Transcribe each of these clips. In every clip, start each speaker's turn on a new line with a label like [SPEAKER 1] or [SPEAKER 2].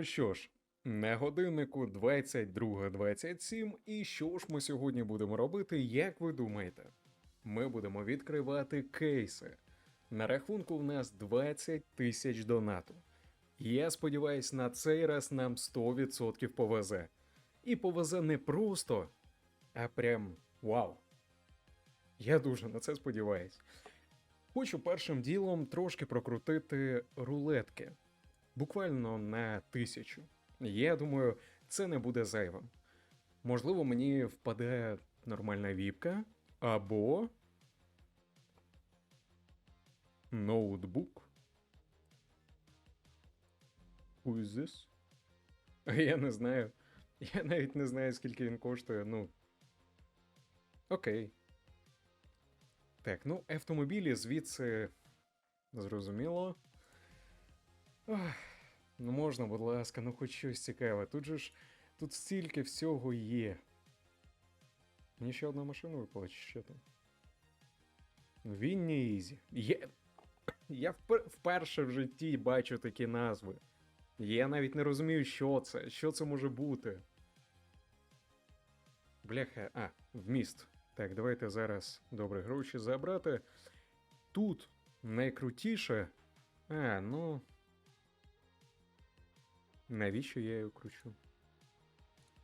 [SPEAKER 1] Ну що ж, на годиннику 22.27, і що ж ми сьогодні будемо робити, як ви думаєте? Ми будемо відкривати кейси. На рахунку в нас 20 тисяч донату. Я сподіваюсь, на цей раз нам 100% повезе. І повезе не просто, а прям вау. Я дуже на це сподіваюсь. Хочу першим ділом трошки прокрутити рулетки. Буквально на тисячу. Я думаю, це не буде зайвим. Можливо, мені впаде нормальна віпка або. Ноутбук. Who is this? Я не знаю. Я навіть не знаю, скільки він коштує. Ну. Окей. Так, ну, автомобілі звідси зрозуміло. Ох, ну можна, будь ласка, ну хоч щось цікаве. Тут же ж тут стільки всього є. Мені ще одна машина випала, чи що там? Вінні Ізі. Я, я впер- вперше в житті бачу такі назви. Я навіть не розумію, що це, що це може бути. Бляха, а, вміст. Так, давайте зараз добре гроші забрати. Тут найкрутіше. А, ну. Навіщо я його кручу?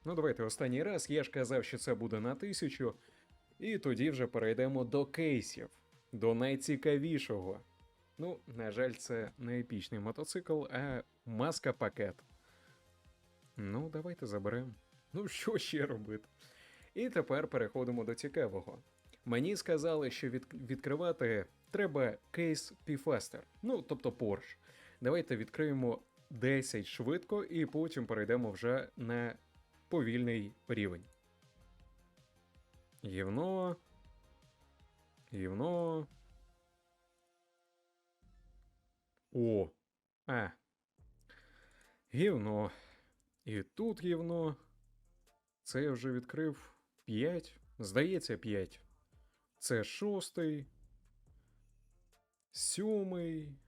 [SPEAKER 1] Ну, давайте останній раз. Я ж казав, що це буде на тисячу. І тоді вже перейдемо до кейсів, до найцікавішого. Ну, на жаль, це не епічний мотоцикл, а маска пакет. Ну, давайте заберемо. Ну, що ще робити? І тепер переходимо до цікавого. Мені сказали, що від... відкривати треба кейс P-Faster, ну тобто Porsche. Давайте відкриємо 10 швидко і потім перейдемо вже на повільний рівень. Гівно. Гівно. О. А. Гівно. І тут гівно. Це я вже відкрив 5. Здається, 5. Це шостий. Сьомий.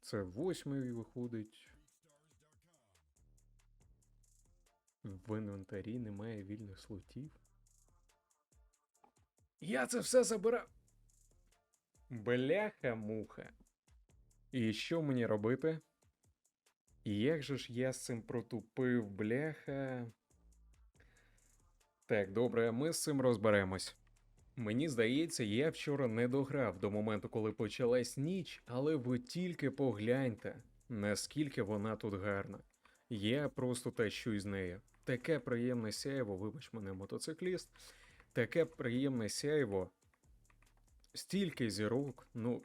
[SPEAKER 1] Це восьмий виходить. В інвентарі немає вільних слотів. Я це все забирав. Бляха-муха. І що мені робити? Як же ж я з цим протупив, бляха. Так, добре, ми з цим розберемось. Мені здається, я вчора не дограв до моменту, коли почалась ніч, але ви тільки погляньте, наскільки вона тут гарна. Я просто тащусь з нею. Таке приємне сяйво, вибач мене, мотоцикліст. Таке приємне сяйво. Стільки зірок, ну,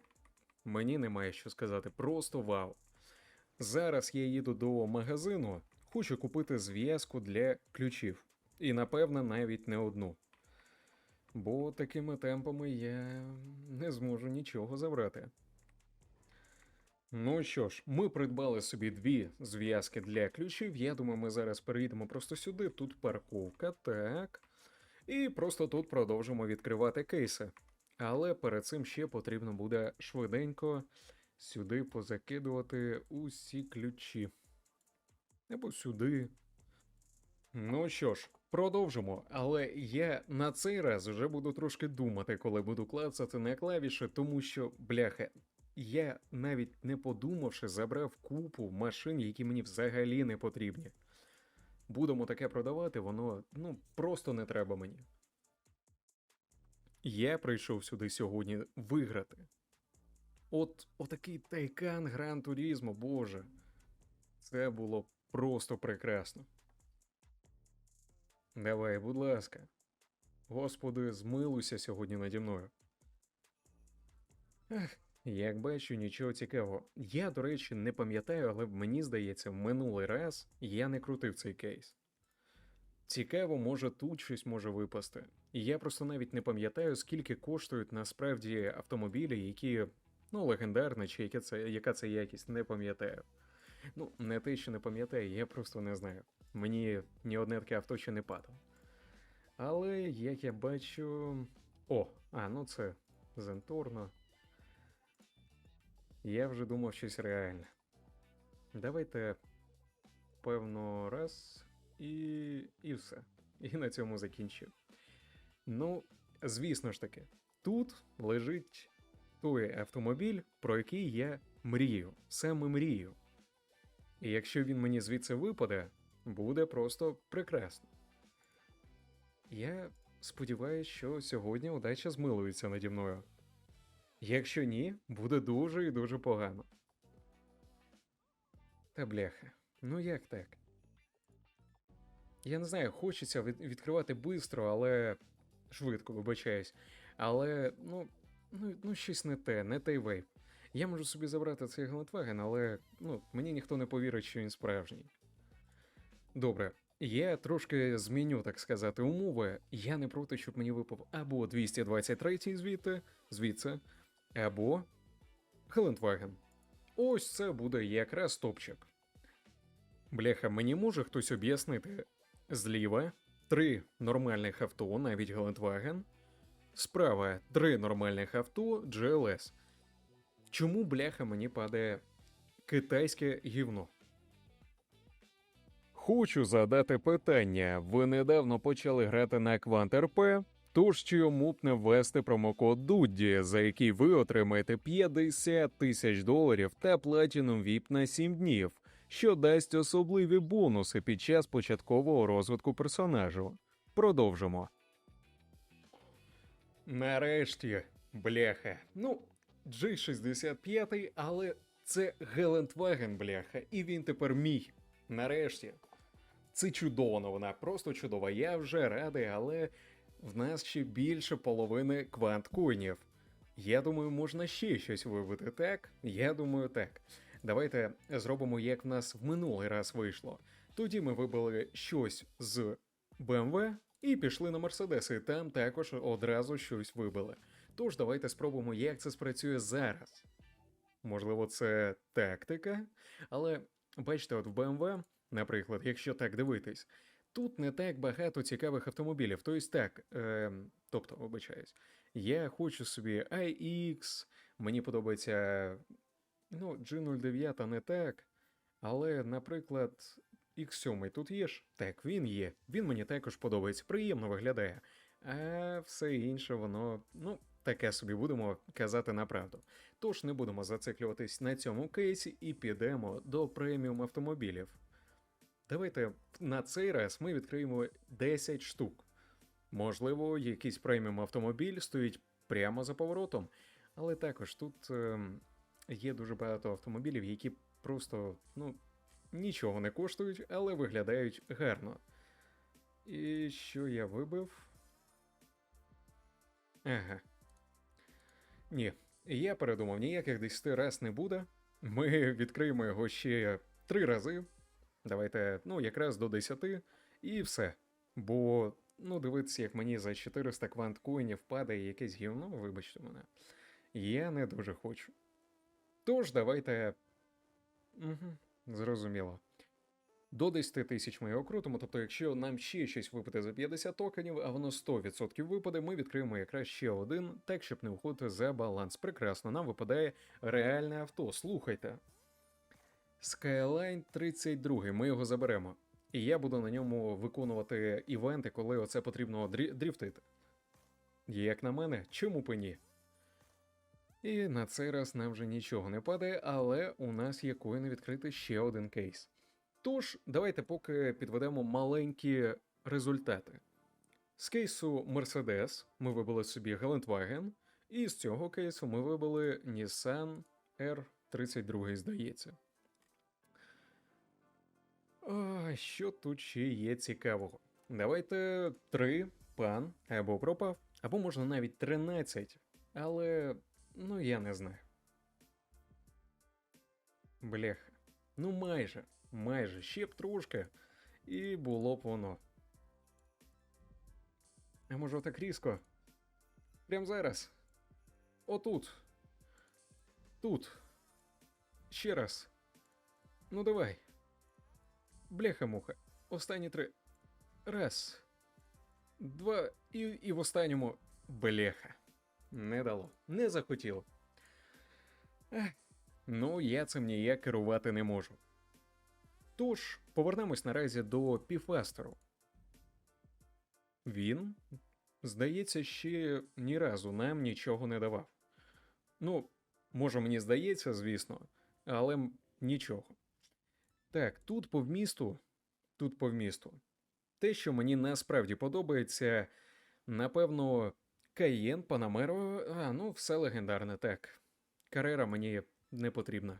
[SPEAKER 1] мені немає що сказати, просто вау. Зараз я їду до магазину, хочу купити зв'язку для ключів. І напевно навіть не одну. Бо такими темпами я не зможу нічого забрати. Ну що ж, ми придбали собі дві зв'язки для ключів. Я думаю, ми зараз перейдемо просто сюди. Тут парковка, так. І просто тут продовжимо відкривати кейси. Але перед цим ще потрібно буде швиденько сюди позакидувати усі ключі. Або сюди. Ну що ж, продовжимо. Але я на цей раз вже буду трошки думати, коли буду клацати на клавіші, тому що, бляха, я навіть не подумавши, забрав купу машин, які мені взагалі не потрібні. Будемо таке продавати, воно ну просто не треба мені. Я прийшов сюди сьогодні виграти. От отакий тайкан Гран Турізмо, боже. Це було просто прекрасно. Давай, будь ласка. Господи, змилуйся сьогодні наді мною. Ех, як бачу, нічого цікавого. Я, до речі, не пам'ятаю, але мені здається, в минулий раз я не крутив цей кейс. Цікаво, може тут щось може випасти. Я просто навіть не пам'ятаю, скільки коштують насправді автомобілі, які, ну, легендарні, чи яке це, яка це якість, не пам'ятаю. Ну, не те, що не пам'ятаю, я просто не знаю. Мені ні одне таке авто ще не падало. Але як я бачу. О, а, ну це Зенторно. Я вже думав щось реальне. Давайте напевно, раз і. і все. І на цьому закінчив. Ну, звісно ж таки, тут лежить той автомобіль, про який я мрію, саме мрію. І якщо він мені звідси випаде, буде просто прекрасно. Я сподіваюся, що сьогодні удача змилується наді мною. Якщо ні, буде дуже і дуже погано. Та бляха, ну як так? Я не знаю, хочеться від- відкривати швидко, але швидко, вибачаюсь. Але, ну, ну, ну щось не те, не той вейп. Я можу собі забрати цей Гелендваген, але ну, мені ніхто не повірить, що він справжній. Добре, я трошки зміню, так сказати, умови. Я не проти, щоб мені випав або 223 звідти, звідси, або Гелендваген. Ось це буде якраз топчик. Бляха, мені може хтось об'яснити. Зліва три нормальних авто, навіть Гелендваген. Справа три нормальних авто GLS. Чому бляха мені падає китайське гівно? Хочу задати питання. Ви недавно почали грати на Quant RP, тож чому б не ввести промокод Дудді, за який ви отримаєте 50 тисяч доларів та платіном VIP на 7 днів, що дасть особливі бонуси під час початкового розвитку персонажу. Продовжимо. Нарешті, бляха. Ну, G65, але це Гелендваген, бляха, і він тепер мій. Нарешті. Це чудова новина, просто чудова. Я вже радий, але в нас ще більше половини кванткоїнів. Я думаю, можна ще щось вибити, так? Я думаю, так. Давайте зробимо, як в нас в минулий раз вийшло. Тоді ми вибили щось з BMW і пішли на Мерседес, і там також одразу щось вибили. Тож давайте спробуємо, як це спрацює зараз. Можливо, це тактика, але бачите, от в BMW, наприклад, якщо так дивитись, тут не так багато цікавих автомобілів. Тобто так, е, тобто, вибачаюсь, я хочу собі iX, мені подобається ну, G09 не так, але, наприклад, X7 тут є ж? Так, він є. Він мені також подобається, приємно виглядає. А все інше, воно, ну, таке собі будемо казати на правду. Тож не будемо зациклюватись на цьому кейсі і підемо до преміум автомобілів. Давайте на цей раз ми відкриємо 10 штук. Можливо, якийсь преміум автомобіль стоїть прямо за поворотом, але також тут ем, є дуже багато автомобілів, які просто ну, нічого не коштують, але виглядають гарно. І що я вибив? Ага. Ні, я передумав, ніяких 10 раз не буде. Ми відкриємо його ще три рази. Давайте, ну, якраз до 10, і все. Бо, ну, дивитися, як мені за 400 кванткоїнів падає якесь гівно, вибачте мене. Я не дуже хочу. Тож, давайте. Угу, зрозуміло. До 10 тисяч ми його крутимо, тобто, якщо нам ще щось випаде за 50 токенів, а воно 100% випаде, ми відкриємо якраз ще один, так щоб не виходити за баланс. Прекрасно, нам випадає реальне авто. Слухайте. Skyline 32, ми його заберемо. І я буду на ньому виконувати івенти, коли оце потрібно дрі- дріфтити. Як на мене, чому б ні? І на цей раз нам вже нічого не падає, але у нас є коїни відкрити ще один кейс. Тож, давайте поки підведемо маленькі результати. З кейсу Mercedes ми вибили собі Гелендваген, і з цього кейсу ми вибили Nissan R32, здається. А, що тут ще є цікавого? Давайте три пан або пропав, або можна навіть 13, але ну я не знаю. Бляха. Ну майже, майже, ще б трошки, і було б воно. А може так різко? Прям зараз. Отут. Тут. Ще раз. Ну давай. Бляха-муха. Останні три. Раз. Два. І, і в останньому. Бляха. Не дало. Не захотіло. Ех. Ну, я цим ніяк керувати не можу. Тож, повернемось наразі до Піфастеру. Він, здається, ще ні разу нам нічого не давав. Ну, може, мені здається, звісно, але нічого. Так, тут по вмісту, тут по вмісту. Те, що мені насправді подобається, напевно, Каєн, Панамеро, а ну, все легендарне, так. Карера мені не потрібна.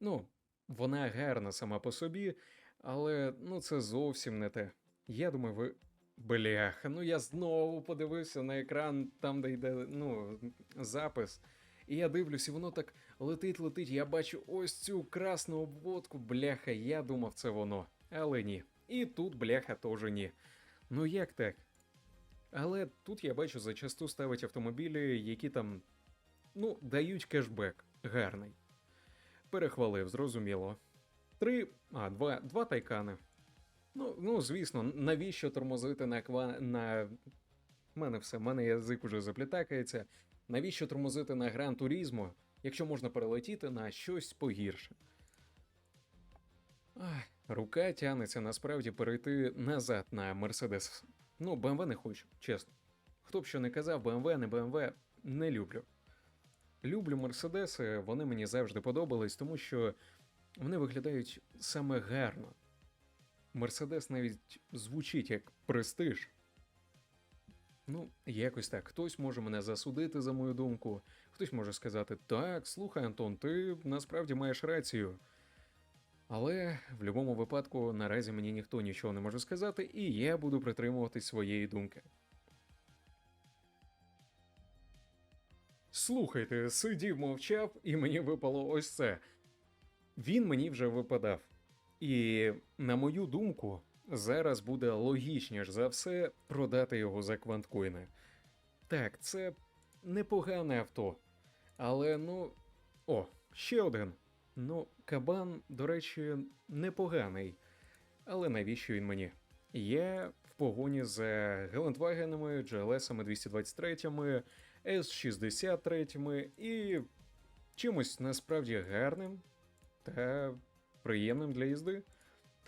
[SPEAKER 1] Ну, вона гарна сама по собі, але ну це зовсім не те. Я думаю, ви. Бляха, ну я знову подивився на екран, там, де йде ну, запис. І я дивлюсь, і воно так летить, летить. Я бачу ось цю красну обводку. Бляха, я думав, це воно. Але ні. І тут бляха теж ні. Ну як так? Але тут я бачу, зачасту ставить автомобілі, які там, ну, дають кешбек гарний. Перехвалив, зрозуміло. Три, а, два, два тайкани. Ну, ну, звісно, навіщо тормозити на ква... на. В мене все, в мене язик уже заплітакається. Навіщо тормозити на Гран Турізмо, якщо можна перелетіти на щось погірше? Ах, рука тягнеться насправді перейти назад на Мерседес. Ну, BMW не хочу, чесно. Хто б що не казав, BMW, не BMW, не люблю. Люблю Мерседеси, вони мені завжди подобались, тому що вони виглядають саме гарно. Мерседес навіть звучить як престиж. Ну, якось так. Хтось може мене засудити за мою думку, хтось може сказати: так, слухай, Антон, ти насправді маєш рацію. Але в будь-якому випадку наразі мені ніхто нічого не може сказати, і я буду притримуватись своєї думки. Слухайте, сидів, мовчав, і мені випало ось це. Він мені вже випадав. І, на мою думку, зараз буде логічніше за все продати його за кванткоїни. Так, це непогане авто. Але ну. О, ще один. Ну, кабан, до речі, непоганий. Але навіщо він мені? Я в погоні за Гелендвагенами, GLS 223, S63 і чимось насправді гарним та приємним для їзди.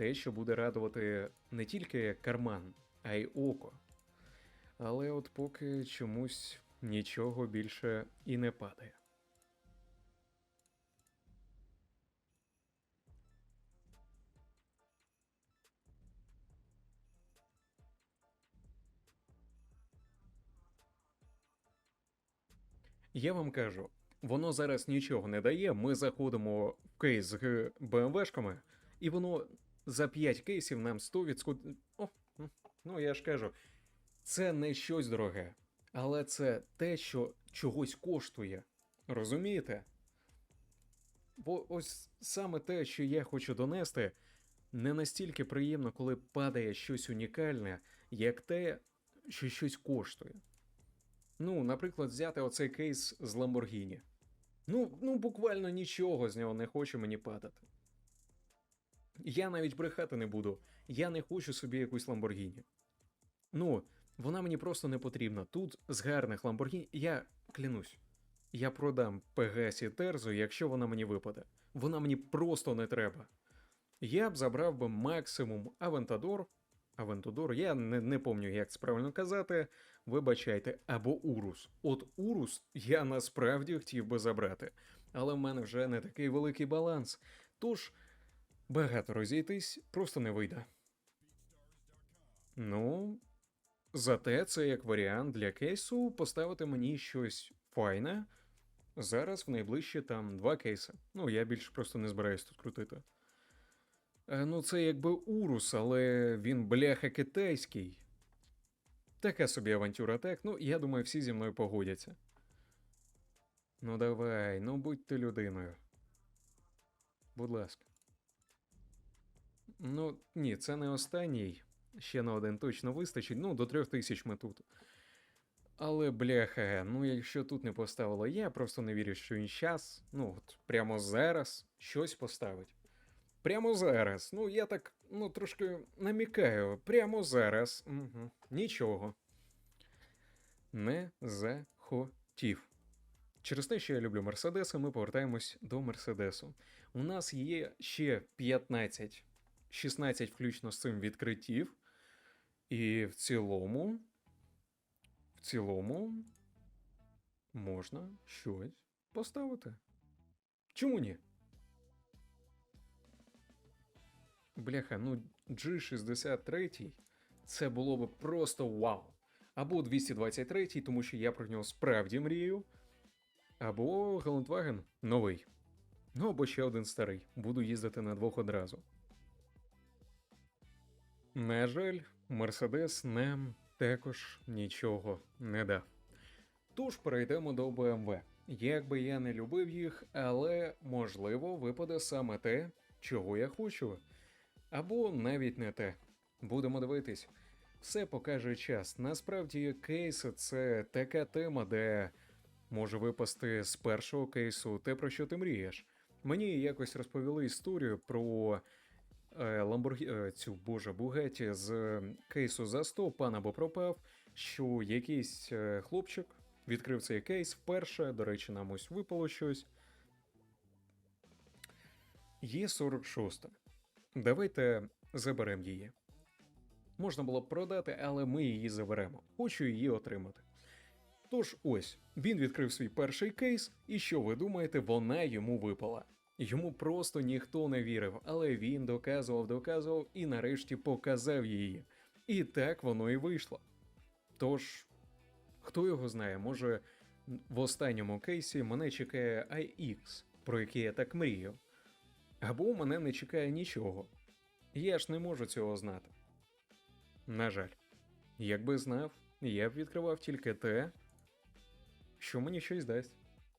[SPEAKER 1] Те, що буде радувати не тільки карман, а й око. Але от поки чомусь нічого більше і не падає. Я вам кажу, воно зараз нічого не дає. Ми заходимо в кейс з БМВшками, і воно за 5 кейсів нам 100%... О, ну я ж кажу, це не щось дороге, але це те, що чогось коштує. Розумієте? Бо ось саме те, що я хочу донести, не настільки приємно, коли падає щось унікальне, як те, що щось коштує. Ну, наприклад, взяти оцей кейс з Lamborghini. Ну, ну буквально нічого з нього не хоче мені падати. Я навіть брехати не буду. Я не хочу собі якусь Lamborghini. Ну, вона мені просто не потрібна. Тут з гарних Lamborghini, я клянусь, я продам Пегасі Терзу, якщо вона мені випаде. Вона мені просто не треба. Я б забрав би максимум Авентадор. Авентадор, я не, не пам'ятаю, як це правильно казати. Вибачайте, або Урус. От Урус я насправді хотів би забрати, але в мене вже не такий великий баланс. Тож багато розійтись просто не вийде. Ну, зате це як варіант для кейсу поставити мені щось файне. Зараз в найближчі там два кейси. Ну, я більше просто не збираюсь тут крутити. Е, Ну, це якби Урус, але він бляха китайський. Така собі авантюра, так? Ну, я думаю, всі зі мною погодяться. Ну давай, ну будь ти людиною. Будь ласка. Ну, ні, це не останній. Ще на один точно вистачить. Ну, до трьох тисяч ми тут. Але, бляха, ну якщо тут не поставило, я просто не вірю, що він щас, ну от прямо зараз щось поставить. Прямо зараз. Ну, я так, ну, трошки намікаю. Прямо зараз. Угу. Нічого. Не захотів. Через те, що я люблю Мерседеси, ми повертаємось до Мерседесу. У нас є ще 15, 16 включно з цим відкриттів. І в цілому, в цілому, можна щось поставити. Чому ні? Бляха, ну G63 це було б просто вау. Або 223, тому що я про нього справді мрію. Або Гелендваген новий. Ну або ще один старий. Буду їздити на двох одразу. На жаль, Мерседес нам також нічого не дав. Тож перейдемо до BMW. Як би я не любив їх, але можливо випаде саме те, чого я хочу. Або навіть не те. Будемо дивитись. Все покаже час. Насправді, кейси це така тема, де може випасти з першого кейсу те, про що ти мрієш. Мені якось розповіли історію про е, Ламборгі... е, цю боже Бугаті з кейсу за 100 пан або пропав, що якийсь е, хлопчик відкрив цей кейс вперше. До речі, нам ось випало щось. Є 46. Давайте заберемо її. Можна було б продати, але ми її заберемо. Хочу її отримати. Тож ось, він відкрив свій перший кейс, і що ви думаєте, вона йому випала. Йому просто ніхто не вірив, але він доказував, доказував і нарешті показав її. І так воно і вийшло. Тож, хто його знає, може в останньому кейсі мене чекає IX, про який я так мрію. Або мене не чекає нічого. Я ж не можу цього знати. На жаль, якби знав, я б відкривав тільки те, що мені щось дасть.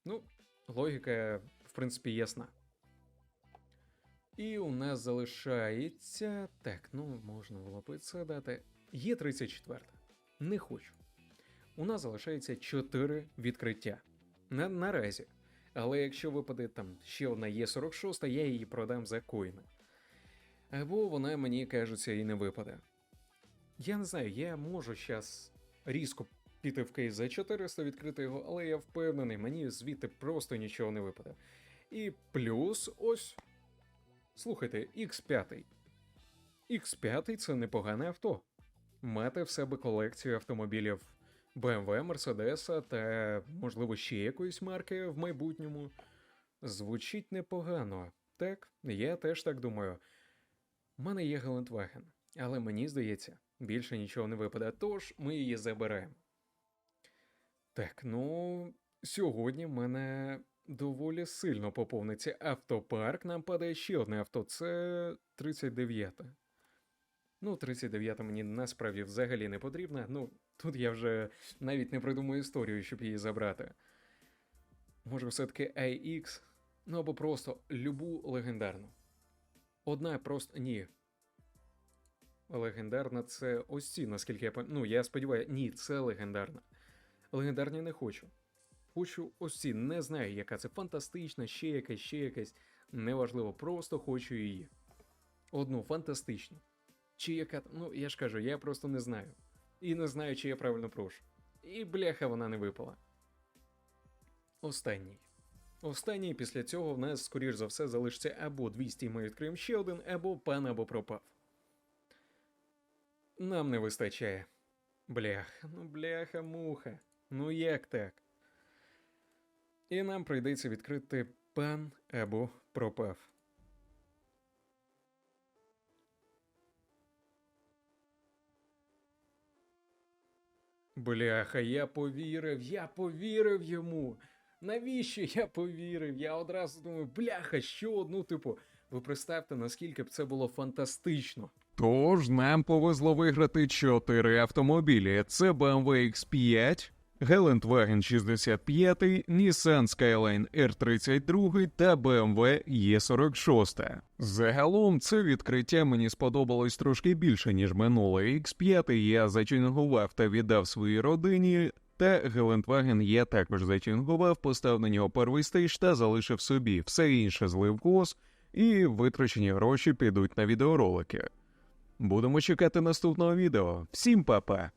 [SPEAKER 1] Ну, логіка, в принципі, ясна. І у нас залишається. Так, ну можна було б це дати. Є 34. Не хочу. У нас залишається 4 відкриття. На, наразі. Але якщо випаде там ще одна є 46, я її продам за коїни. Або вона мені кажеться і не випаде. Я не знаю, я можу зараз різко піти в кейс за 400, відкрити його, але я впевнений, мені звідти просто нічого не випаде. І плюс ось. Слухайте, X5. X5 це непогане авто. Мати в себе колекцію автомобілів BMW, Mercedes та, можливо, ще якоїсь марки в майбутньому. Звучить непогано. Так, я теж так думаю. У мене є Гелендваген, але мені здається, більше нічого не випаде, тож ми її заберемо. Так, ну, сьогодні в мене доволі сильно поповниться автопарк. Нам падає ще одне авто, це 39. Ну, 39 мені насправді взагалі не потрібна. Ну, тут я вже навіть не придумаю історію, щоб її забрати. Може, все-таки AX, ну або просто любу легендарну. Одна просто ні. Легендарна це ось ці, наскільки я пам'ятаю. Ну, я сподіваюся, ні, це легендарна. Легендарні не хочу. Хочу ось не знаю, яка це фантастична, ще якась, ще якась. Неважливо, просто хочу її. Одну фантастичну. Чи яка. Ну, я ж кажу, я просто не знаю. І не знаю, чи я правильно прошу. І бляха вона не випала. Останній. Останній після цього в нас, скоріш за все, залишиться або 200 ми відкриємо ще один, або пан або пропав. Нам не вистачає. Бляха, ну бляха, муха. Ну як так? І нам прийдеться відкрити пан або пропав. Бляха, я повірив, я повірив йому. Навіщо я повірив? Я одразу думаю, бляха, що одну, типу, ви представте, наскільки б це було фантастично.
[SPEAKER 2] Тож нам повезло виграти чотири автомобілі: це BMW X5, Gelendwagen 65, Nissan Skyline R32 та BMW E46. Загалом це відкриття мені сподобалось трошки більше, ніж минуле. X5 я зачингував та віддав своїй родині. Та Гелендваген я також зачингував, постав на нього первий стейдж та залишив собі. Все інше злив кос, і витрачені гроші підуть на відеоролики. Будемо чекати наступного відео. Всім па-па!